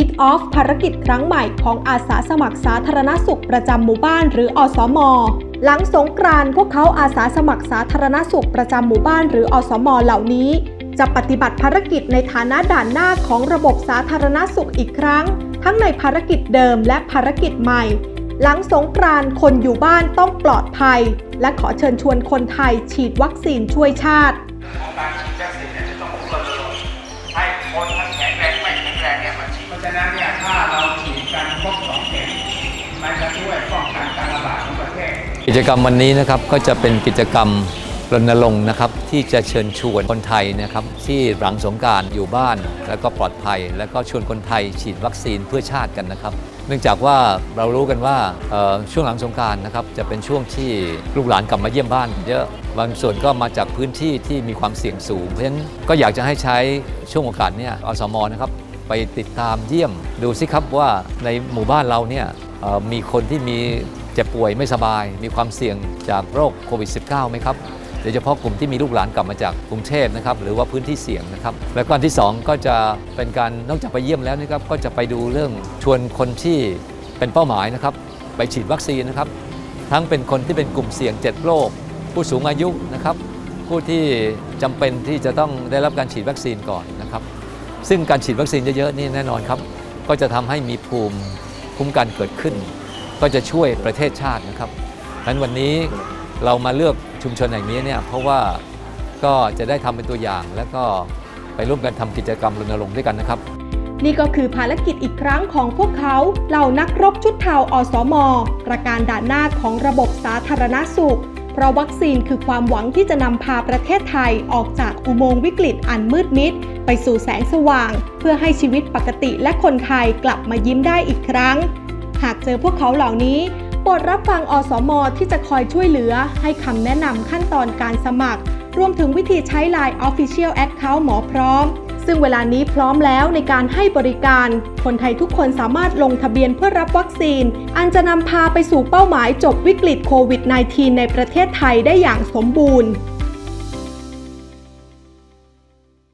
คิด off ภารกิจครั้งใหม่ของอาสาสมัครสาธารณสุขประจำหมู่บ้านหรืออสม หลังสงกรานต์พวกเขาอาสาสมัครสาธารณสุขประจำหมู่บ้านหรืออสม เหล่านี้ จะปฏิบัติภารกิจในฐานะด่านหน้าของระบบสาธารณสุขอีกครั้ง ทั้งในภารกิจเดิมและภารกิจใหม่ หลังสงกรานต์คนอยู่บ้านต้องปลอดภัย และขอเชิญชวนคนไทยฉีดวัคซีนช่วยชาติ ฉีดเพราะนั้นเนี่ยถ้าเราฉีดกันครบสองเข็มมันจะช่วยป้องกันการระบาดของประเทศ กิจกรรมวันนี้นะครับก็จะเป็นกิจกรรมรณรงค์นะครับที่จะเชิญชวนคนไทยนะครับที่หลังสงการอยู่บ้าน แล้วก็ปลอดภัย แล้วก็ชวนคนไทยฉีดวัคซีนเพื่อชาติกันนะครับ เนื่องจากว่าเรารู้กันว่าช่วงหลังสงการนะครับจะเป็นช่วงที่ลูกหลานกลับมาเยี่ยมบ้านเยอะบางส่วนก็มาจากพื้นที่ที่มีความเสี่ยงสูง เพราะฉะนั้นก็อยากจะให้ใช้ช่วงโอกาสนี้อสมนะครับ ไปติดตามเยี่ยม ดูสิครับว่าในหมู่บ้านเราเนี่ยมีคนที่มีเจ็บป่วยไม่สบาย มีความเสี่ยงจากโรคโควิด -19 ไหมครับโดยเฉพาะกลุ่มที่มีลูกหลานกลับมาจากกรุงเทพนะครับหรือว่าพื้นที่เสี่ยงนะครับ และก็อันที่ 2 ก็จะเป็นการนอกจากไปเยี่ยมแล้วนะครับก็จะไปดูเรื่องชวนคนที่เป็นเป้าหมายนะครับไปฉีดวัคซีนนะครับ ทั้งเป็นคนที่เป็นกลุ่มเสี่ยง 7 โรคผู้สูงอายุนะครับผู้ที่จำเป็นที่จะต้องได้รับการฉีดวัคซีนก่อน ซึ่งการฉีดวัคซีนเยอะๆนี่แน่นอนครับ ก็จะทำให้มีภูมิคุ้มกันเกิดขึ้น ก็จะช่วยประเทศชาตินะครับดังนั้นวันนี้เรามาเลือกชุมชนแห่งนี้เนี่ยเพราะว่าก็จะได้ทำเป็นตัวอย่าง แล้วก็ไปร่วมกันทำกิจกรรมรณรงค์ด้วยกันนะครับ นี่ก็คือภารกิจอีกครั้งของพวกเขาเหล่านักรบชุดเทาอสม ประการด่านหน้าของระบบสาธารณสุข เพราะวัคซีนคือความหวังที่จะนำพาประเทศไทยออกจากอุโมงค์วิกฤตอันมืดมิด ไปสู่แสงสว่าง เพื่อให้ชีวิตปกติและคนไทยกลับมายิ้มได้อีกครั้ง หากเจอพวกเขาเหล่านี้โปรดรับฟังอสม ที่จะคอยช่วยเหลือ ให้คำแนะนำขั้นตอนการสมัคร รวมถึงวิธีใช้ Line Official Account หมอพร้อม ซึ่งเวลานี้พร้อมแล้วในการให้บริการ คนไทยทุกคนสามารถลงทะเบียนเพื่อรับวัคซีน อันจะนำพาไปสู่เป้าหมายจบวิกฤตโควิด -19 ในประเทศไทยได้อย่างสมบูรณ์